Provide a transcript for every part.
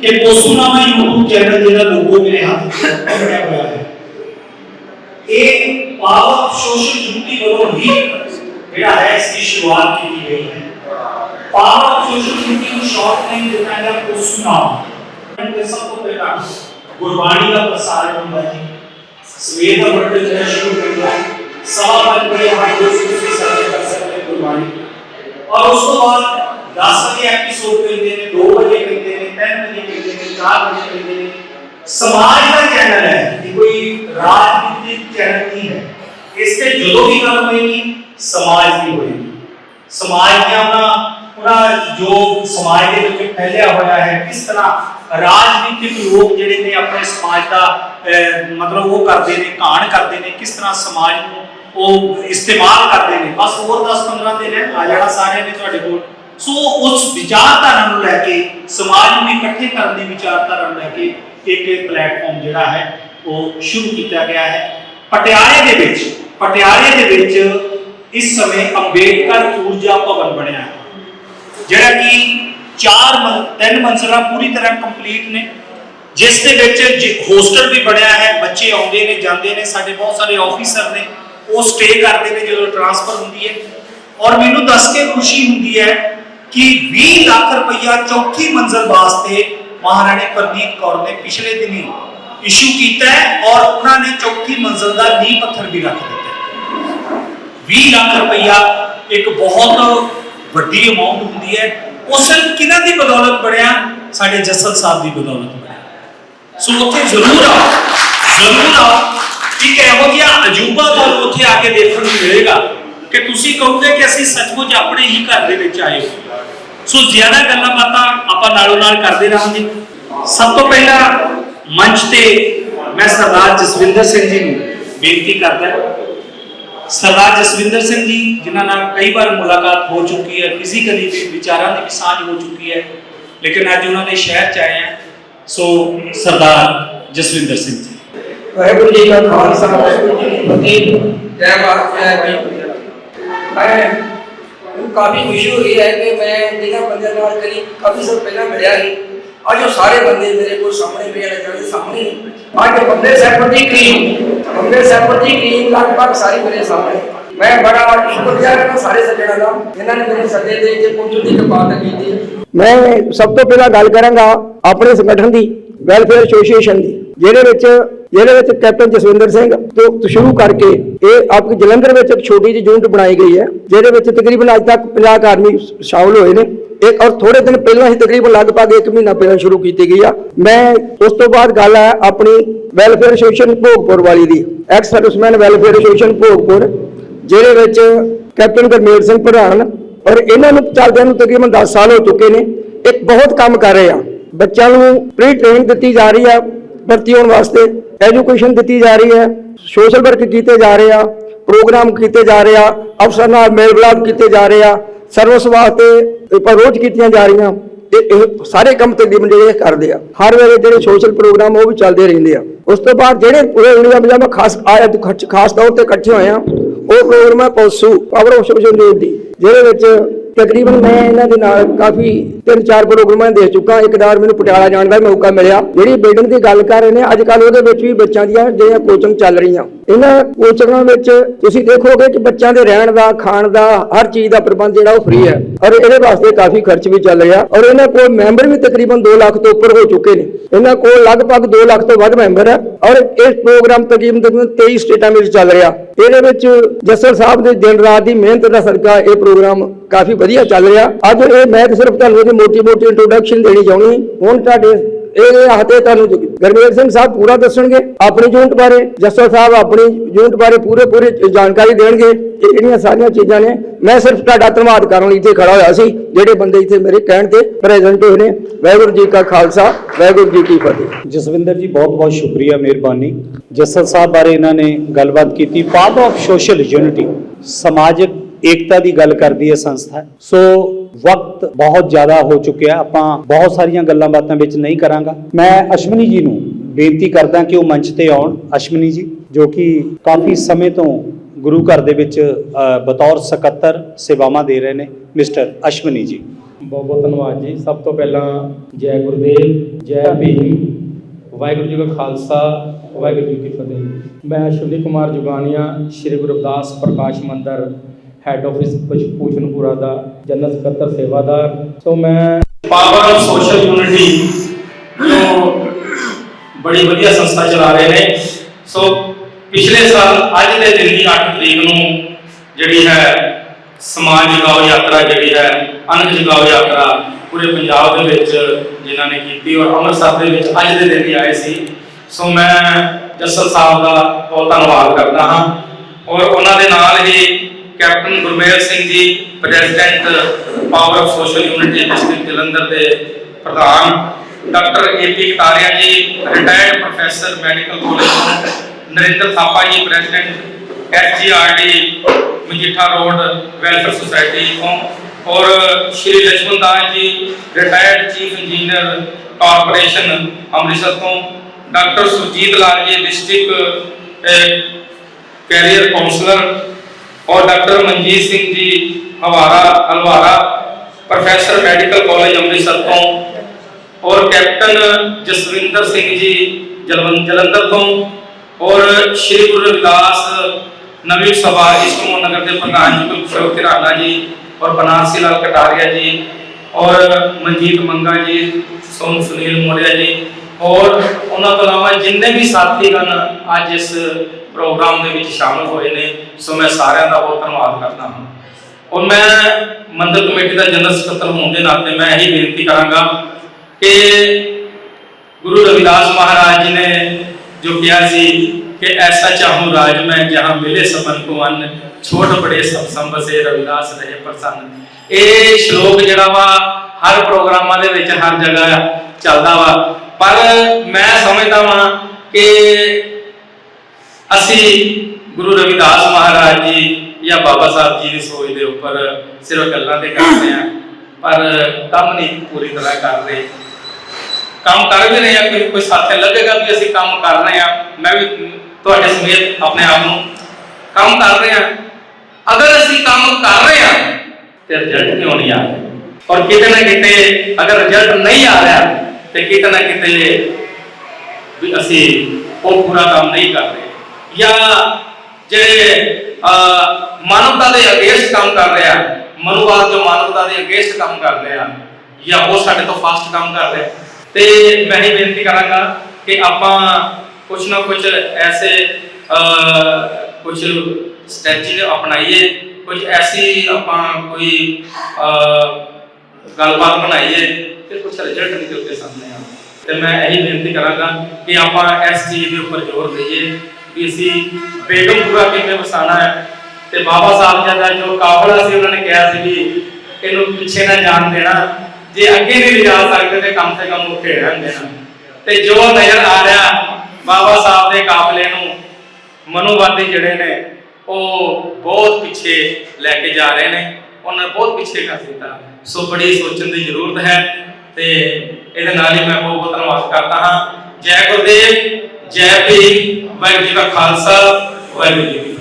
ਕਿ ਪੋਸੂਨਾਮਾ YouTube channel ਜਿਹੜਾ ਲੋਗੋ ਮੇਰੇ ਹੱਥ 'ਚ ਬਣਿਆ ਹੋਇਆ ਹੈ ਇਹ ਪਾਵਰ ਸੋਸ਼ਲ ਡਿਊਟੀ ਵੱਲੋਂ ਹੀ ਜਿਹੜਾ ਹੈ ਇਸ ਦੀ ਸ਼ੁਰੂਆਤ ਕੀਤੀ ਗਈ ਹੈ ਪਾਵਰ ਸੋਸ਼ਲ ਡਿਊਟੀ ਨੂੰ ਸ਼ਾਰਟ ਨੇਮ ਦਿੱਤਾ ਹੈ ਪੋਸੂਨਾਮਾ ਤੇ ਸਭ ਤੋਂ ਪਹਿਲਾਂ ਗੁਰਬਾਣੀ ਦਾ ਪ੍ਰਸਾਰਣ ਹੁੰਦਾ ਹੈ ਸਵੇਰ ਦਾ ਵਰਤ ਜਿਹੜਾ ਸ਼ੁਰੂ ਕਰਦਾ ਹੈ ਸਵਾ ਪੰਜ ਵਜੇ ਹਰ ਰੋਜ਼ ਤੁਸੀਂ ਸਰਵੇ ਕਰ ਸਕਦੇ ਹੋ ਪੈਂਦੇ ਨੇ 4 ਨੇ। ਸਮਾਜ ਦਾ ਚੈਨਲ ਹੈ ਇਹ ਕੋਈ ਰਾਜਨੀਤਿਕ ਚੈਨਲ ਨਹੀਂ ਹੈ। ਇਸ ਤੇ ਜਦੋਂ ਵੀ ਗੱਲ ਹੋਏਗੀ, ਸਮਾਜ ਦੀ ਹੋਏਗੀ। ਸਮਾਜ ਦੀਆਂ ਉਹਨਾਂ ਉਹਨਾਂ ਜੋ ਸਮਾਜ ਦੇ ਵਿੱਚ ਫੈਲਿਆ ਹੋਇਆ ਹੈ, ਕਿਸ ਤਰ੍ਹਾਂ ਰਾਜਨੀਤਿਕ ਲੋਕ ਜਿਹੜੇ ਨੇ ਆਪਣੇ ਸਮਾਜ ਦਾ ਮਤਲਬ ਉਹ ਕਰਦੇ ਨੇ ਕਾਣ ਕਰਦੇ ਨੇ, ਕਿਸ ਤਰ੍ਹਾਂ ਸਮਾਜ ਨੂੰ ਉਹ ਇਸਤੇਮਾਲ ਕਰਦੇ ਨੇ। ਬਸ ਹੋਰ 10-15 ਦਿਨ ਆ ਜਾਣਾ ਸਾਰਿਆਂ ਨੇ ਤੁਹਾਡੇ ਕੋਲ। ਸੋ ਉਸ ਵਿਚਾਰਧਾਰਾ ਨੂੰ ਲੈ ਕੇ, ਸਮਾਜ ਨੂੰ ਇਕੱਠੇ ਕਰਨ ਦੀ ਵਿਚਾਰਧਾਰਾ ਨੂੰ ਲੈ ਕੇ ਇੱਕ ਪਲੇਟਫਾਰਮ ਜਿਹੜਾ ਹੈ, ਉਹ ਸ਼ੁਰੂ ਕੀਤਾ ਗਿਆ ਹੈ। ਪਟਿਆਲੇ ਦੇ ਵਿੱਚ, ਪਟਿਆਲੇ ਦੇ ਵਿੱਚ ਇਸ ਸਮੇਂ ਅੰਬੇਡਕਰ ਊਰਜਾ ਭਵਨ ਬਣਿਆ ਹੈ। ਜਿਹੜਾ ਕਿ ਚਾਰ ਮੰ- ਤਿੰਨ ਮੰਜ਼ਿਲਾਂ ਪੂਰੀ ਤਰ੍ਹਾਂ ਕੰਪਲੀਟ ਨੇ। ਜਿਸ ਦੇ ਵਿੱਚ ਹੋਸਟਲ ਵੀ ਬਣਿਆ ਹੈ, ਬੱਚੇ ਆਉਂਦੇ ਨੇ, ਜਾਂਦੇ ਨੇ, ਸਾਡੇ ਬਹੁਤ ਸਾਰੇ ਆਫੀਸਰ ਨੇ, ਉਹ ਸਟੇ ਕਰਦੇ ਨੇ ਜਦੋਂ ਟ੍ਰਾਂਸਫਰ ਹੁੰਦੀ ਹੈ। ਔਰ ਮੈਨੂੰ ਦੱਸ ਕੇ ਖੁਸ਼ੀ ਹੁੰਦੀ ਹੈ ਕਿ 20 ਲੱਖ ਰੁਪਈਆ ਚੌਥੀ ਮੰਜ਼ਿਲ ਵਾਸਤੇ ਮਹਾਰਾਣੀ ਪ੍ਰਨੀਤ ਕੌਰ ਨੇ ਪਿਛਲੇ ਦਿਨੀ ਇਸ਼ੂ ਕੀਤਾ ਹੈ ਔਰ ਉਹਨਾਂ ਨੇ ਚੌਥੀ ਮੰਜ਼ਿਲ ਦਾ ਨੀਂਹ ਪੱਥਰ ਵੀ ਰੱਖ ਦਿੱਤਾ ਹੈ। 20 ਲੱਖ ਰੁਪਈਆ ਇੱਕ ਬਹੁਤ ਵੱਡੀ ਅਮਾਉਂਟ ਹੁੰਦੀ ਹੈ। ਉਸ ਸਿਰਫ ਕਿਹਨਾਂ ਦੀ ਬਦੌਲਤ ਬਣਿਆ? ਸਾਡੇ ਜੱਸਲ ਸਾਹਿਬ ਦੀ ਬਦੌਲਤ ਬਣਿਆ। ਸੋ ਉੱਥੇ ਜ਼ਰੂਰ ਆਓ ਜ਼ਰੂਰ ਆਓ ਇੱਕ ਇਹੋ ਜਿਹਾ ਅਜੂਬਾ ਤੁਹਾਨੂੰ ਉੱਥੇ ਆ ਕੇ ਦੇਖਣ ਨੂੰ ਮਿਲੇਗਾ ਕਿ ਤੁਸੀਂ ਕਹੋਗੇ ਕਿ ਅਸੀਂ ਸੱਚਮੁੱਚ ਆਪਣੇ ਹੀ ਘਰ ਦੇ ਵਿੱਚ ਆਏ ਹਾਂ। ਸੋ ਜ਼ਿਆਦਾ ਗੱਲਾਂ ਬਾਤਾਂ ਆਪਾਂ ਨਾਲੋਂ ਨਾਲ ਕਰਦੇ ਰਹਾਂਗੇ। ਸਭ ਤੋਂ ਪਹਿਲਾਂ ਮੰਚ ਤੇ ਮੈਂ ਸਰਦਾਰ ਜਸਵਿੰਦਰ ਸਿੰਘ ਜੀ ਨੂੰ ਬੇਨਤੀ ਕਰਦਾ ਸਰਦਾਰ ਜਸਵਿੰਦਰ ਸਿੰਘ ਜੀ ਜਿਨ੍ਹਾਂ ਨਾਲ ਕਈ ਵਾਰ ਮੁਲਾਕਾਤ ਹੋ ਚੁੱਕੀ ਹੈ ਫਿਜ਼ੀਕਲੀ ਵੀ ਵਿਚਾਰਾਂ ਦੀ ਵੀ ਸਾਂਝ ਹੋ ਚੁੱਕੀ ਹੈ ਲੇਕਿਨ ਅੱਜ ਉਹਨਾਂ ਦੇ ਸ਼ਹਿਰ ਚ ਆਏ ਹਾਂ। ਸੋ ਸਰਦਾਰ ਜਸਵਿੰਦਰ ਸਿੰਘ ਜੀ। ਵਾਹਿਗੁਰੂ ਜੀ ਕਾ ਖਾਲਸਾ। ਵਾਹਿਗੁਰੂ ਜੀ ਕੀ ਫਤਿਹ। ਜੈ ਭਾਰਤ ਜੈ ਮੈਂ ਕਾਫੀ ਖੁਸ਼ੀ ਹੋ ਰਹੀ ਹੈ ਕਿ ਮੈਂ ਜਿਹਨਾਂ ਬੰਦਿਆਂ ਨਾਲ ਕਰੀ ਕਾਫੀ ਸਾਲ ਪਹਿਲਾਂ ਮਿਲਿਆ ਸੀ ਅੱਜ ਉਹ ਸਾਰੇ ਬੰਦੇ ਮੇਰੇ ਕੋਲ ਸਾਹਮਣੇ ਪਏ ਨੇ, ਜਿਹੜੇ ਸਾਹਮਣੇ ਨੇ। ਅੱਜ ਬੰਦੇ ਸੈਪਰ ਦੀ ਟੀਮ ਬੰਦੇ ਸੈਪਰ ਦੀ ਟੀਮ ਲਗਭਗ ਸਾਰੀ ਮੇਰੇ ਸਾਹਮਣੇ। ਮੈਂ ਬੜਾ ਸ਼ੁਕਰਗੁਜ਼ਾਰ ਹਾਂ ਸਾਰੇ ਸੱਜਣਾਂ ਦਾ। ਜਿਨ੍ਹਾਂ ਨੇ ਮੇਰੇ ਸੱਦੇ ਦੇ ਕੇ ਪਹੁੰਚਣ ਦੀ ਕਿਰਪਾਲਤਾ ਕੀਤੀ ਮੈਂ ਸਭ ਤੋਂ ਪਹਿਲਾਂ ਗੱਲ ਕਰਾਂਗਾ ਆਪਣੇ ਸੰਗਠਨ ਦੀ ਵੈਲਫੇਅਰ ਐਸੋਸੀਏਸ਼ਨ ਦੀ। ਜਿਹਦੇ ਵਿੱਚ ਜਿਹਦੇ ਵਿੱਚ ਕੈਪਟਨ ਜਸਵਿੰਦਰ ਸਿੰਘ ਤੋਂ ਸ਼ੁਰੂ ਕਰਕੇ ਇਹ ਆਪ ਜਲੰਧਰ ਵਿੱਚ ਇੱਕ ਛੋਟੀ ਜਿਹੀ ਯੂਨਿਟ ਬਣਾਈ ਗਈ ਹੈ, ਜਿਹਦੇ ਵਿੱਚ ਤਕਰੀਬਨ ਅੱਜ ਤੱਕ 50 ਆਦਮੀ ਸ਼ਾਮਲ ਹੋਏ ਨੇ। ਇਹ, ਔਰ ਥੋੜੇ ਦਿਨ ਪਹਿਲਾਂ ਹੀ ਤਕਰੀਬਨ ਲਗਭਗ 1 ਮਹੀਨਾ ਪਹਿਲਾਂ ਸ਼ੁਰੂ ਕੀਤੀ ਗਈ ਆ। ਮੈਂ ਉਸ ਤੋਂ ਬਾਅਦ ਗੱਲ ਹੈ ਆਪਣੀ ਵੈਲਫੇਅਰ ਐਸੋਸੀਏਸ਼ਨ ਭੋਗਪੁਰ ਵਾਲੀ ਦੀ ex serviceman welfare association Bhogpur, ਜਿਹਦੇ ਵਿੱਚ ਕੈਪਟਨ ਗੁਰਮੇਲ ਸਿੰਘ ਪ੍ਰਧਾਨ ਔਰ ਇਹਨਾਂ ਨੂੰ ਚੱਲਦਿਆਂ ਨੂੰ ਤਕਰੀਬਨ 10 ਸਾਲ ਹੋ ਚੁੱਕੇ ਨੇ। ਇੱਕ ਬਹੁਤ ਕੰਮ ਕਰ ਰਹੇ ਆ। ਬੱਚਿਆਂ ਨੂੰ ਪ੍ਰੀ ਟ੍ਰੇਨਿੰਗ ਦਿੱਤੀ ਜਾ ਰਹੀ ਆ। ਭਰਤੀ ਹੋਣ ਵਾਸਤੇ ਐਜੂਕੇਸ਼ਨ ਦਿੱਤੀ ਜਾ ਰਹੀ ਹੈ ਸੋਸ਼ਲ ਵਰਕ ਕੀਤੇ ਜਾ ਰਹੇ ਆ ਪ੍ਰੋਗਰਾਮ ਕੀਤੇ ਜਾ ਰਹੇ ਆ, ਅਫਸਰ ਨਾਲ ਮੇਲ ਮਿਲਾਪ ਕੀਤੇ ਜਾ ਰਹੇ ਆ ਸਰਵਿਸ ਵਾਸਤੇ ਰੋਜ਼ ਕੀਤੀਆਂ ਜਾ ਰਹੀਆਂ ਇਹ ਇਹ ਸਾਰੇ ਕੰਮ ਤਕਰੀਬਨ ਜਿਹੜੇ ਕਰਦੇ ਆ। ਹਰ ਵੇਲੇ ਜਿਹੜੇ ਸੋਸ਼ਲ ਪ੍ਰੋਗਰਾਮ ਉਹ ਵੀ ਚੱਲਦੇ ਰਹਿੰਦੇ ਆ। ਉਸ ਤੋਂ ਬਾਅਦ ਜਿਹੜੇ ਪੂਰੇ ਇੰਡੀਆ ਪੰਜਾਬ ਖਾਸ ਆਇਆ ਖਾਸ ਤੌਰ ਤੇ ਇਕੱਠੇ ਹੋਏ ਆ, ਉਹ ਪ੍ਰੋਗਰਾਮ ਹੈ ਪੋਸੂ ਪਾਵਰ ਆਫ ਸੋਸ਼ਲ ਦੀ, ਜਿਹਦੇ ਵਿੱਚ ਤਕਰੀਬਨ ਮੈਂ ਇਹਨਾਂ ਦੇ ਨਾਲ ਕਾਫੀ ਤਿੰਨ ਚਾਰ ਪ੍ਰੋਗਰਾਮਾਂ ਦੇ ਚੁੱਕਾ। ਇੱਕ ਵਾਰ ਮੈਨੂੰ ਪਟਿਆਲਾ ਜਾਣ ਦਾ ਮੌਕਾ ਮਿਲਿਆ। ਜਿਹੜੀ ਬਿਲਡਿੰਗ ਦੀ ਗੱਲ ਕਰ ਰਹੇ ਨੇ ਅੱਜ ਕੱਲ ਉਹਦੇ ਵਿੱਚ ਵੀ ਬੱਚਿਆਂ ਦੀਆਂ ਜਿਹੜੀਆਂ ਕੋਚਿੰਗ ਚੱਲ ਰਹੀਆਂ। ਇਹਨਾਂ ਕੋਚਿੰਗਾਂ ਵਿੱਚ ਤੁਸੀਂ ਦੇਖੋਗੇ ਕਿ ਬੱਚਿਆਂ ਦੇ ਰਹਿਣ ਦਾ, ਖਾਣ ਦਾ, ਹਰ ਚੀਜ਼ ਦਾ ਪ੍ਰਬੰਧ ਜਿਹੜਾ ਉਹ ਫ੍ਰੀ ਹੈ। ਔਰ ਇਹਦੇ ਵਾਸਤੇ ਕਾਫੀ ਖਰਚ ਵੀ ਚੱਲ ਰਿਹਾ। ਔਰ ਇਹਨਾਂ ਕੋਲ ਮੈਂਬਰ ਵੀ ਤਕਰੀਬਨ 2 ਲੱਖ ਤੋਂ ਉੱਪਰ ਹੋ ਚੁੱਕੇ ਨੇ। ਇਹਨਾਂ ਕੋਲ ਲਗਭਗ 2 ਲੱਖ ਤੋਂ ਵੱਧ ਮੈਂਬਰ ਹੈ। ਔਰ ਇਹ ਪ੍ਰੋਗਰਾਮ ਤਕਰੀਬਨ ਤਕਰੀਬਨ 23 ਸਟੇਟਾਂ ਵਿੱਚ ਚੱਲ ਰਿਹਾ। ਇਹਦੇ ਵਿੱਚ ਜੱਸਰ ਸਾਹਿਬ ਦੇ ਦਿਨ ਰਾਤ ਦੀ ਮਿਹਨਤ ਦਾ ਸਦਕਾ ਇਹ ਪ੍ਰੋਗਰਾਮ ਕਾਫੀ ਵਧੀਆ ਚੱਲ ਰਿਹਾ। ਅੱਜ ਇਹ ਮੈਂ ਸਿਰਫ ਤੁਹਾਨੂੰ ਇਹਦੀ ਮੋਟੀ ਮੋਟੀ ਇੰਟਰੋਡਕਸ਼ਨ ਦੇਣੀ ਚਾਹੁੰਦੀ। ਹੁਣ ਤੁਹਾਡੇ ਇਹ ਹੱਥੇ ਤੁਹਾਨੂੰ ਗਰਮੇਲ ਸਿੰਘ ਸਾਹਿਬ ਪੂਰਾ ਦੱਸਣਗੇ ਆਪਣੀ ਯੂਨਿਟ ਬਾਰੇ ਜੱਸਰ ਸਾਹਿਬ ਆਪਣੀ ਯੂਨਿਟ ਬਾਰੇ ਪੂਰੇ ਪੂਰੇ ਜਾਣਕਾਰੀ ਦੇਣਗੇ। ਇਹ ਜਿਹੜੀਆਂ ਸਾਰੀਆਂ ਚੀਜ਼ਾਂ ਨੇ, ਮੈਂ ਸਿਰਫ ਤੁਹਾਡਾ ਧੰਨਵਾਦ ਕਰਨ ਲਈ ਇੱਥੇ ਖੜਾ ਹੋਇਆ ਸੀ, ਜਿਹੜੇ ਬੰਦੇ ਇੱਥੇ ਮੇਰੇ ਕਹਿਣ ਤੇ ਪ੍ਰੈਜ਼ੈਂਟ ਹੋਏ ਨੇ। ਵਾਹਿਗੁਰੂ ਜੀ ਕਾ ਖਾਲਸਾ, ਵਾਹਿਗੁਰੂ ਜੀ ਕੀ ਫਤਿਹ। ਜਸਵਿੰਦਰ ਜੀ, ਬਹੁਤ ਬਹੁਤ ਸ਼ੁਕਰੀਆ, ਮਿਹਰਬਾਨੀ। ਜਸਲ ਸਾਹਿਬ ਬਾਰੇ ਇਹਨਾਂ ਨੇ ਗੱਲਬਾਤ ਕੀਤੀ। ਪਾਰਟ ਆਫ ਸੋਸ਼ਲ ਯੂਨਿਟੀ ਸਮਾਜਿਕ ਏਕਤਾ ਦੀ ਗੱਲ ਕਰਦੀ ਹੈ ਸੰਸਥਾ। ਸੋ ਵਕਤ ਬਹੁਤ ਜ਼ਿਆਦਾ ਹੋ ਚੁੱਕਿਆ। ਆਪਾਂ ਬਹੁਤ ਸਾਰੀਆਂ ਗੱਲਾਂ ਬਾਤਾਂ ਵਿੱਚ ਨਹੀਂ ਕਰਾਂਗਾ। ਮੈਂ ਅਸ਼ਵਨੀ ਜੀ ਨੂੰ ਬੇਨਤੀ ਕਰਦਾ ਕਿ ਉਹ ਮੰਚ ਤੇ ਆਉਣ। ਅਸ਼ਵਨੀ ਜੀ, ਜੋ ਕਿ ਕਾਫੀ ਸਮੇਂ ਤੋਂ ਗੁਰੂ ਘਰ ਦੇ ਵਿੱਚ ਬਤੌਰ ਸਕੱਤਰ ਸੇਵਾਵਾਂ ਦੇ ਰਹੇ ਨੇ, ਮਿਸਟਰ ਅਸ਼ਵਨੀ ਜੀ। ਬਹੁਤ ਬਹੁਤ ਧੰਨਵਾਦ ਜੀ। ਸਭ ਤੋਂ ਪਹਿਲਾਂ ਜੈ ਗੁਰਦੇਵ, ਜੈ ਭੀਮ, ਵਾਹਿਗੁਰੂ ਜੀ ਕਾ ਖਾਲਸਾ, ਵਾਹਿਗੁਰੂ ਜੀ ਕੀ ਫਤਿਹ। ਮੈਂ ਸ਼ਿਵਲੀ ਕੁਮਾਰ ਜੁਗਾਨੀਆ, ਸ਼੍ਰੀ ਗੁਰੂ ਰਵਿਦਾਸ ਪ੍ਰਕਾਸ਼ ਮੰਦਰ ਹੈੱਡ ਆਫਿਸ ਭੂਸ਼ਣਪੁਰਾ ਦਾ, ਜਨਰਲ ਸਕੱਤਰ ਸੇਵਾਦਾਰ। ਸੋ ਮੈਂ ਪਾਵਰ ਆਫ ਸੋਸ਼ਲ ਯੂਨਿਟੀ ਜੋ ਬੜੀ ਵਧੀਆ ਸੰਸਥਾ ਚਲਾ ਰਹੇ ਨੇ। ਸੋ ਪਿਛਲੇ ਸਾਲ, ਅੱਜ ਦੇ ਦਿਨ ਦੀ 8 ਤਰੀਕ ਨੂੰ ਜਿਹੜੀ ਹੈ ਸਮਾਜ ਜਗਾਓ ਯਾਤਰਾ ਜਿਹੜੀ ਹੈ, ਅਨੰਦ ਜਗਾਓ ਯਾਤਰਾ ਪੂਰੇ ਪੰਜਾਬ ਦੇ ਵਿੱਚ ਜਿਨ੍ਹਾਂ ਨੇ ਕੀਤੀ ਔਰ ਅੰਮ੍ਰਿਤਸਰ ਦੇ ਵਿੱਚ ਅੱਜ ਦੇ ਦਿਨ ਹੀ ਆਏ ਸੀ। ਸੋ ਮੈਂ ਜੱਸਲ ਸਾਹਿਬ ਦਾ ਬਹੁਤ ਧੰਨਵਾਦ ਕਰਦਾ ਹਾਂ। ਔਰ ਉਹਨਾਂ ਦੇ ਨਾਲ ਹੀ captain Gurmel Singh ji, president power of social unit, district Jalandhar ਦੇ ਪ੍ਰਧਾਨ, doctor AP Kataria ji retired professor medical college Narinder Thapa ji, president SGRD Majitha road welfare society ਤੋਂ, ਔਰ Shri Lakshman Das ji retired chief engineer corporation Amritsar ਤੋਂ, doctor Sujit Lal ji district career counsellor ਔਰ doctor Manjit Singh ji Hawara ਅਲਵਾਰਾ professor medical college Amritsar ਤੋਂ, ਔਰ captain Jaswinder Singh ji Jalandhar ਤੋਂ, ਔਰ ਸ਼੍ਰੀ ਗੁਰੂ ਰਵਿਦਾਸ ਨਵੀਂ ਸਭਾ ਇਸਮੋ ਨਗਰ ਦੇ ਪ੍ਰਧਾਨ ਜੀ ਗੁਰਸ਼ੋਕ ਕਿਰਾਣਾ ਜੀ, ਔਰ ਬਨਾਰਸੀ ਲਾਲ ਕਟਾਰੀਆ ਜੀ, ਔਰ ਮਨਜੀਤ ਮੰਗਾ ਜੀ, ਸੋਨ ਸੁਨੀਲ ਮੋੜਿਆ ਜੀ ਔਰ ਉਹਨਾਂ ਤੋਂ ਇਲਾਵਾ ਜਿੰਨੇ ਵੀ ਸਾਥੀ ਹਨ, ਅੱਜ ਇਸ ਪ੍ਰੋਗਰਾਮ ਦੇ ਵਿੱਚ ਸ਼ਾਮਲ ਹੋਏ ਨੇ, ਸੋ ਮੈਂ ਸਾਰਿਆਂ ਦਾ ਬਹੁਤ ਧੰਨਵਾਦ ਕਰਦਾ ਹਾਂ। ਔਰ ਮੈਂ ਮੰਦਰ ਕਮੇਟੀ ਦਾ ਜਨਰਲ ਸਕੱਤਰ ਹੋਣ ਦੇ ਨਾਤੇ ਮੈਂ ਇਹੀ ਬੇਨਤੀ ਕਰਾਂਗਾ ਕਿ ਗੁਰੂ ਰਵਿਦਾਸ ਮਹਾਰਾਜ ਜੀ ਨੇ ਜੋ ਕਿਹਾ ਸੀ ਕਿ ਐਸਾ ਚਾਹੂੰ ਰਾਜ ਮੈਂ ਜਹਾਂ ਮਿਲੇ ਸਬਨ ਕੋ ਅੰਨ ਛੋਟ ਬੜੇ ਸਭ ਸੰਭਸੇ ਰਵਿਦਾਸ ਰਹੇ ਪ੍ਰਸੰਨ। ਇਹ ਸ਼ਲੋਕ ਜਿਹੜਾ ਵਾ, ਹਰ ਪ੍ਰੋਗਰਾਮਾਂ ਦੇ ਵਿੱਚ ਹਰ ਜਗ੍ਹਾ ਚੱਲਦਾ ਵਾ। ਪਰ ਮੈਂ ਸਮਝਦਾ ਵਾਂ ਕਿ ਅਸੀਂ ਗੁਰੂ ਰਵਿਦਾਸ ਮਹਾਰਾਜ ਜੀ ਜਾਂ ਬਾਬਾ ਸਾਹਿਬ ਜੀ ਦੀ ਸੋਚ ਦੇ ਉੱਪਰ ਸਿਰਫ ਗੱਲਾਂ ਤੇ ਕਰਦੇ ਆ ਪਰ ਕੰਮ ਨਹੀਂ ਪੂਰੀ ਤਰ੍ਹਾਂ ਕਰ ਰਹੇ। ਕੰਮ ਕਰ ਵੀ ਰਹੇ ਆ ਕਿ ਕੋਈ ਸਾਥੀ ਲੱਗੇਗਾ ਵੀ ਅਸੀਂ ਕੰਮ ਕਰ ਰਹੇ ਆ ਮੈਂ ਵੀ ਤੁਹਾਡੇ ਸਮੇਤ ਆਪਣੇ ਆਪ ਨੂੰ ਕੰਮ ਕਰ ਰਹੇ ਆ ਅਗਰ ਅਸੀਂ ਕੰਮ ਕਰ ਰਹੇ ਆ ਤੇ ਰਿਜ਼ਲਟ ਕਿਉਂ ਨਹੀਂ ਆ? ਰਿਹਾ ਔਰ ਕਿਤੇ ਨਾ ਕਿਤੇ ਅਗਰ ਰਿਜ਼ਲਟ ਨਹੀਂ ਆ ਰਿਹਾ ਤੇ ਕਿਤੇ ਨਾ ਕਿਤੇ ਵੀ ਅਸੀਂ ਉਹ ਪੂਰਾ ਕੰਮ ਨਹੀਂ ਕਰਦੇ। ਜਾਂ ਜਿਹੜੇ ਮਾਨਵਤਾ ਦੇ ਅਗੇਂਸਟ ਕੰਮ ਕਰ ਰਿਹਾ ਮਨੁਵਾਦ ਜੋ ਮਾਨਵਤਾ ਦੇ ਅਗੇਂਸਟ ਕੰਮ ਕਰ ਰਿਹਾ ਜਾਂ ਉਹ ਸਾਡੇ ਤੋਂ ਫਾਸਟ ਕੰਮ ਕਰ ਤੇ ਮੈਂ ਹੀ ਬੇਨਤੀ ਕਰਾਂਗਾ ਕਿ ਆਪਾਂ ਕੁਝ ਨਾ ਕੁਝ ਐਸੇ ਅਹ, ਕੁਝ ਸਟ੍ਰੈਟਜੀ ਅਪਣਾਈਏ ਕੁਝ ਐਸੀ ਆਪਾਂ ਕੋਈ ਗੱਲਬਾਤ ਬਣਾਈਏ ਤੇ ਕੁਝ ਰਿਜ਼ਲਟ ਨਿਕਲ ਕੇ ਸਾਹਮਣੇ ਆ ਤੇ ਮੈਂ ਇਹੀ ਬੇਨਤੀ ਕਰਾਂਗਾ ਕਿ ਆਪਾਂ ਇਸ ਚੀਜ਼ ਦੇ ਉੱਪਰ ਜ਼ੋਰ ਦਈਏ ਕਿ ਅਸੀਂ ਬੇਗਮਪੁਰਾ ਕਿਵੇਂ ਵਸਾਣਾ ਹੈ ਤੇ ਬਾਬਾ ਸਾਹਿਬ ਜੀ ਦਾ ਜੋ ਕਾਫਲਾ ਸੀ ਉਹਨਾਂ ਨੇ ਕਿਹਾ ਸੀ ਵੀ ਇਹਨੂੰ ਪਿੱਛੇ ਨਾ ਜਾਣ ਦੇਣਾ। ਜੇ ਅੱਗੇ ਨਹੀਂ ਲਿਜਾ ਸਕਦੇ ਤੇ ਕਮ ਸੇ ਕਮ ਉੱਥੇ ਰਹਿਣ ਦੇਣਾ। ਤੇ ਜੋ ਨਜ਼ਰ ਆ ਰਿਹਾ ਬਾਬਾ ਸਾਹਿਬ ਦੇ ਕਾਫਲੇ ਨੂੰ ਮਨੋਵਾਦੀ ਜਿਹੜੇ ਨੇ, ਉਹ ਬਹੁਤ ਪਿੱਛੇ ਲੈ ਕੇ ਜਾ ਰਹੇ ਨੇ। ਉਹਨਾਂ ਨੇ ਬਹੁਤ ਪਿੱਛੇ ਕਰ ਦਿੱਤਾ। ਸੋ ਬੜੀ ਸੋਚਣ ਦੀ ਜ਼ਰੂਰਤ ਹੈ। ਤੇ ਇਹਦੇ ਨਾਲ ਹੀ ਮੈਂ ਬਹੁਤ ਬਹੁਤ ਧੰਨਵਾਦ ਕਰਦਾ ਹਾਂ। ਜੈ ਗੁਰਦੇਵ, ਜੈ ਭੀਮ, ਵਾਹਿਗੁਰੂ ਜੀ ਕਾ ਖਾਲਸਾ, ਵਾਹਿਗੁਰੂ ਜੀ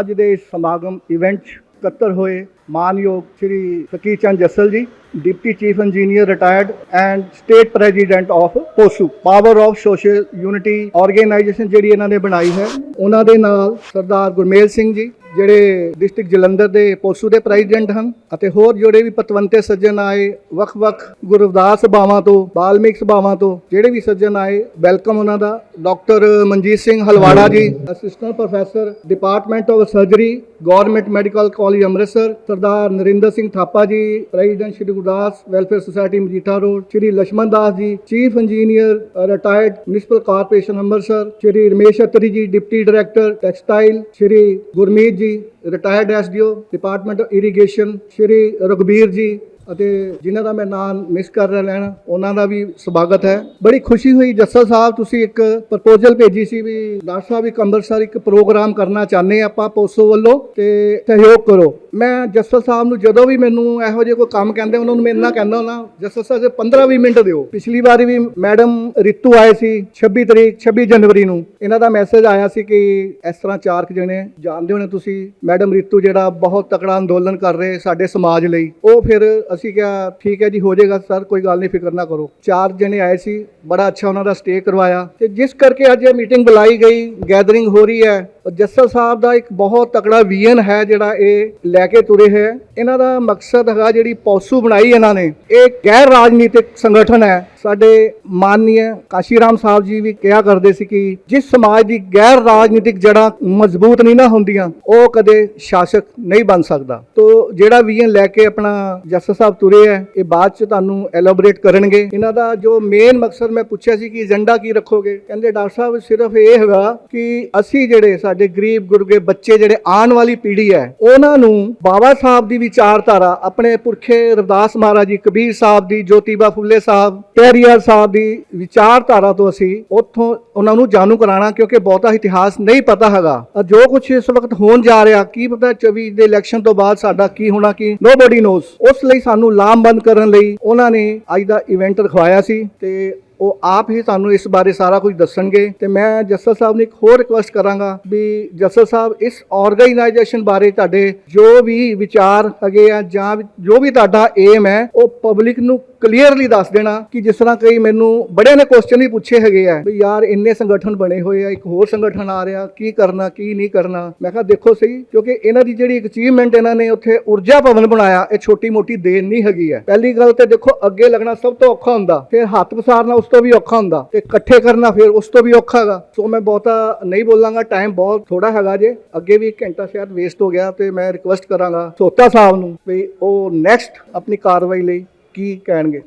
ਅੱਜ ਦੇ ਸਮਾਗਮ ਇਵੈਂਟ 'ਚ ਇਕੱਤਰ ਹੋਏ। ਮਾਨਯੋਗ ਸ਼੍ਰੀ Fakir Chand Jassal ji, deputy chief engineer retired and state president of POSU. Power of social unity organisation ਜਿਹੜੀ ਇਹਨਾਂ ਨੇ ਬਣਾਈ ਹੈ, ਉਹਨਾਂ ਦੇ ਨਾਲ ਸਰਦਾਰ ਗੁਰਮੇਲ ਸਿੰਘ ਜੀ, ਜਿਹੜੇ ਡਿਸਟ੍ਰਿਕਟ ਜਲੰਧਰ ਦੇ ਪੋਸੂ ਦੇ ਪ੍ਰੈਜ਼ੀਡੈਂਟ ਹਨ ਅਤੇ ਹੋਰ ਜਿਹੜੇ ਵੀ ਪਤਵੰਤੇ ਸੱਜਣ ਆਏ ਵੱਖ-ਵੱਖ ਗੁਰਦਾਸ ਸਭਾਵਾਂ ਤੋਂ, ਬਾਲਮਿਕ ਸਭਾਵਾਂ ਤੋਂ, ਜਿਹੜੇ ਵੀ ਸੱਜਣ ਆਏ, ਵੈਲਕਮ ਉਹਨਾਂ ਦਾ। Doctor Manjit Singh Halwara ji assistant professor department of surgery government medical college Amritsar Sardar Narinder Singh Thapa ji, president Shri Gurdas welfare society Majitha road, Shri Lakshman Das ji, chief engineer retired municipal corporation Amritsar, Shri Ramesh Atri ji, deputy director textile, Shri Gurmeet ji, retired SDO, department of irrigation, Shri Raghbir ji ਅਤੇ ਜਿਨ੍ਹਾਂ ਦਾ ਮੈਂ ਨਾਮ miss ਕਰ ਰਿਹਾ ਲੈਣਾ, ਉਹਨਾਂ ਦਾ ਵੀ ਸਵਾਗਤ ਹੈ। ਬੜੀ ਖੁਸ਼ੀ ਹੋਈ। ਜੱਸਲ ਸਾਹਿਬ, ਤੁਸੀਂ ਇੱਕ ਪ੍ਰਪੋਜ਼ਲ ਭੇਜੀ ਸੀ ਵੀ ਡਾਕਟਰ ਸਾਹਿਬ ਇੱਕ ਅੰਮ੍ਰਿਤਸਰ ਇੱਕ ਪ੍ਰੋਗਰਾਮ ਕਰਨਾ ਚਾਹੁੰਦੇ ਹਾਂ ਆਪਾਂ ਪੋਸੋ ਵੱਲੋਂ ਤੇ ਸਹਿਯੋਗ ਕਰੋ। ਮੈਂ ਜੱਸਲ ਸਾਹਿਬ ਨੂੰ ਜਦੋਂ ਵੀ ਮੈਨੂੰ ਇਹੋ ਜਿਹੇ ਕੋਈ ਕੰਮ ਕਹਿੰਦੇ, ਉਹਨਾਂ ਨੂੰ ਮੈਂ ਇੰਨਾ ਕਹਿੰਦਾ ਹੁੰਦਾ ਜੱਸਲ ਸਾਹਿਬ ਜੀ 15-20 ਮਿੰਟ ਦਿਓ। ਪਿਛਲੀ ਵਾਰੀ ਵੀ ਮੈਡਮ ਰਿਤੂ ਆਏ ਸੀ 26 ਤਰੀਕ 26 ਜਨਵਰੀ ਨੂੰ। ਇਹਨਾਂ ਦਾ ਮੈਸੇਜ ਆਇਆ ਸੀ ਕਿ ਇਸ ਤਰ੍ਹਾਂ ਚਾਰ ਕੁ ਜਣੇ, ਜਾਣਦੇ ਹੋਣੇ ਤੁਸੀਂ, ਮੈਡਮ ਰਿਤੂ ਜਿਹੜਾ ਬਹੁਤ ਤਕੜਾ ਅੰਦੋਲਨ ਕਰ ਰਹੇ ਸਾਡੇ ਸਮਾਜ ਲਈ, ਉਹ ਫਿਰ ਅਸੀਂ ਕਿਹਾ, ਠੀਕ ਹੈ ਜੀ, ਹੋ ਜਾਏਗਾ, ਸਰ, ਕੋਈ ਗੱਲ ਨਹੀਂ, ਫਿਕਰ ਨਾ ਕਰੋ। ਚਾਰ ਜਣੇ ਆਏ ਸੀ, ਬੜਾ ਅੱਛਾ ਉਹਨਾਂ ਦਾ ਸਟੇ ਕਰਵਾਇਆ ਤੇ ਜਿਸ ਕਰਕੇ ਅੱਜ ਇਹ ਮੀਟਿੰਗ ਬੁਲਾਈ ਗਈ ਗੈਦਰਿੰਗ ਹੋ ਰਹੀ ਹੈ। ਜੱਸਲ ਸਾਹਿਬ ਦਾ ਇੱਕ ਬਹੁਤ ਤਕੜਾ ਵਿਜ਼ਨ ਹੈ ਜਿਹੜਾ ਇਹ ਲੈ ਕੇ ਤੁਰੇ ਹੈ। ਇਹਨਾਂ ਦਾ ਮਕਸਦ ਹੈਗਾ ਜਿਹੜੀ ਪੌਸੂ ਬਣਾਈ ਇਹਨਾਂ ਨੇ। ਇਹ ਗੈਰ ਰਾਜਨੀਤਿਕ ਸੰਗਠਨ ਹੈ। ਸਾਡੇ ਮਾਨਨੀय ਕਾਸ਼ੀ ਰਾਮ ਸਾਹਿਬ ਜੀ ਵੀ ਕਿਹਾ ਕਰਦੇ ਸੀ ਕਿ ਜਿਸ ਸਮਾਜ ਦੀ ਗੈਰ ਰਾਜਨੀਤਿਕ ਜੜ੍ਹਾਂ ਮਜ਼ਬੂਤ ਨਹੀਂ ਨਾ ਹੁੰਦੀਆਂ, ਉਹ ਕਦੇ ਸ਼ਾਸਕ ਨਹੀਂ ਬਣ ਸਕਦਾ। ਤੋ ਜਿਹੜਾ ਵਿਜ਼ਨ ਲੈ ਕੇ ਆਪਣਾ ਜਸਟਿਸ ਸਾਹਿਬ ਤੁਰੇ ਹੈ, ਇਹ ਬਾਅਦ ਚ ਤੁਹਾਨੂੰ ਐਲੋਬਰੇਟ ਕਰਨਗੇ। ਇਹਨਾਂ ਦਾ ਜੋ ਮੇਨ ਮਕਸਦ ਮੈਂ ਪੁੱਛਿਆ ਸੀ ਕਿ ਏਜੰਡਾ ਕੀ ਰੱਖੋਗੇ? ਕਹਿੰਦੇ ਡਾਕਟਰ ਸਾਹਿਬ, ਸਿਰਫ ਇਹ ਹੈਗਾ ਕਿ ਅਸੀਂ ਜਿਹੜੇ ਸਾਡੇ ਗਰੀਬ ਗੁਰਗੇ ਬੱਚੇ ਜਿਹੜੇ ਆਉਣ ਵਾਲੀ ਪੀੜ੍ਹੀ ਹੈ, ਉਹਨਾਂ ਨੂੰ ਬਾਬਾ ਸਾਹਿਬ ਦੀ ਵਿਚਾਰਧਾਰਾ, ਆਪਣੇ ਪੁਰਖੇ ਰਵਿਦਾਸ ਮਹਾਰਾਜ ਜੀ, ਕਬੀਰ ਸਾਹਿਬ ਦੀ, ਜੋਤੀਬਾ ਫੁੱਲੇ ਸਾਹਿਬ, ਪੈਰੀਆਰ ਸਾਹਿਬ ਦੀ ਵਿਚਾਰਧਾਰਾ ਤੋਂ ਅਸੀਂ ਉੱਥੋਂ ਉਹਨਾਂ ਨੂੰ ਜਾਣੂ ਕਰਾਉਣਾ, ਕਿਉਂਕਿ ਬਹੁਤਾ ਇਤਿਹਾਸ ਨਹੀਂ ਪਤਾ ਹੈਗਾ। ਜੋ ਕੁਝ ਇਸ ਵਕਤ ਹੋਣ ਜਾ ਰਿਹਾ, ਕੀ ਪਤਾ 24 ਦੇ ਇਲੈਕਸ਼ਨ ਤੋਂ ਬਾਅਦ ਸਾਡਾ ਕੀ ਹੋਣਾ, ਕੀ ਨੋਬਡੀ ਨੋਸ ਉਸ ਲਈ ਸਾਨੂੰ ਲਾਮਬੰਦ ਕਰਨ ਲਈ ਉਹਨਾਂ ਨੇ ਅੱਜ ਦਾ ਇਵੈਂਟ ਰਖਵਾਇਆ ਸੀ ਤੇ ਉਹ ਆਪ ਹੀ ਸਾਨੂੰ ਇਸ ਬਾਰੇ ਸਾਰਾ ਕੁਝ ਦੱਸਣਗੇ ਤੇ ਮੈਂ ਜੱਸਲ ਸਾਹਿਬ ਨੂੰ ਇੱਕ ਹੋਰ ਰਿਕੁਐਸਟ ਕਰਾਂਗਾ ਵੀ ਜੱਸਲ ਸਾਹਿਬ, ਇਸ ਆਰਗੇਨਾਈਜੇਸ਼ਨ ਬਾਰੇ ਤੁਹਾਡੇ ਜੋ ਵੀ ਵਿਚਾਰ ਹੈਗੇ ਆ ਜਾਂ ਜੋ ਵੀ ਤੁਹਾਡਾ ਏਮ ਹੈ, ਉਹ ਪਬਲਿਕ ਨੂੰ ਕਲੀਅਰਲੀ ਦੱਸ ਦੇਣਾ ਕਿ ਜਿਸ ਤਰ੍ਹਾਂ ਕਈ ਮੈਨੂੰ ਬੜਿਆਂ ਨੇ ਕੁਐਸਚਨ ਵੀ ਪੁੱਛੇ ਹੈਗੇ ਆ ਵੀ ਯਾਰ ਇੰਨੇ ਸੰਗਠਨ ਬਣੇ ਹੋਏ ਆ, ਇੱਕ ਹੋਰ ਸੰਗਠਨ ਆ ਰਿਹਾ, ਕੀ ਕਰਨਾ, ਕੀ ਨਹੀਂ ਕਰਨਾ? ਮੈਂ ਕਿਹਾ ਦੇਖੋ ਸਹੀ, ਕਿਉਂਕਿ ਇਹਨਾਂ ਦੀ ਜਿਹੜੀ ਅਚੀਵਮੈਂਟ ਇਹਨਾਂ ਨੇ ਉੱਥੇ ਊਰਜਾ ਭਵਨ ਬਣਾਇਆ, ਇਹ ਛੋਟੀ ਮੋਟੀ ਦੇਣ ਨਹੀਂ ਹੈਗੀ ਹੈ ਪਹਿਲੀ ਗੱਲ ਤੇ ਦੇਖੋ, ਅੱਗੇ ਲੱਗਣਾ ਸਭ ਤੋਂ ਔਖਾ ਹੁੰਦਾ, ਫਿਰ ਹੱਥ ਪਸਾਰਨਾ ਉਸ ਤੋਂ ਵੀ ਔਖਾ ਹੁੰਦਾ, ਤੇ ਇਕੱਠੇ ਕਰਨਾ ਫਿਰ ਉਸ ਤੋਂ ਵੀ ਔਖਾ ਹੈਗਾ। ਸੋ ਮੈਂ ਬਹੁਤਾ ਨਹੀਂ ਬੋਲਾਂਗਾ ਟਾਈਮ ਬਹੁਤ ਥੋੜਾ ਹੈਗਾ ਜੇ। ਅੱਗੇ ਵੀ ਇੱਕ ਘੰਟਾ ਸ਼ਾਇਦ ਵੇਸਟ ਹੋ ਗਿਆ ਤੇ ਮੈਂ ਰਿਕੁਐਸਟ ਕਰਾਂਗਾ ਸੋਤਾ ਸਾਹਿਬ ਨੂੰ ਵੀ ਉਹ ਨੈਕਸਟ ਆਪਣੀ ਕਾਰਵਾਈ ਲਈ ਕੀ ਕਹਿਣਗੇ?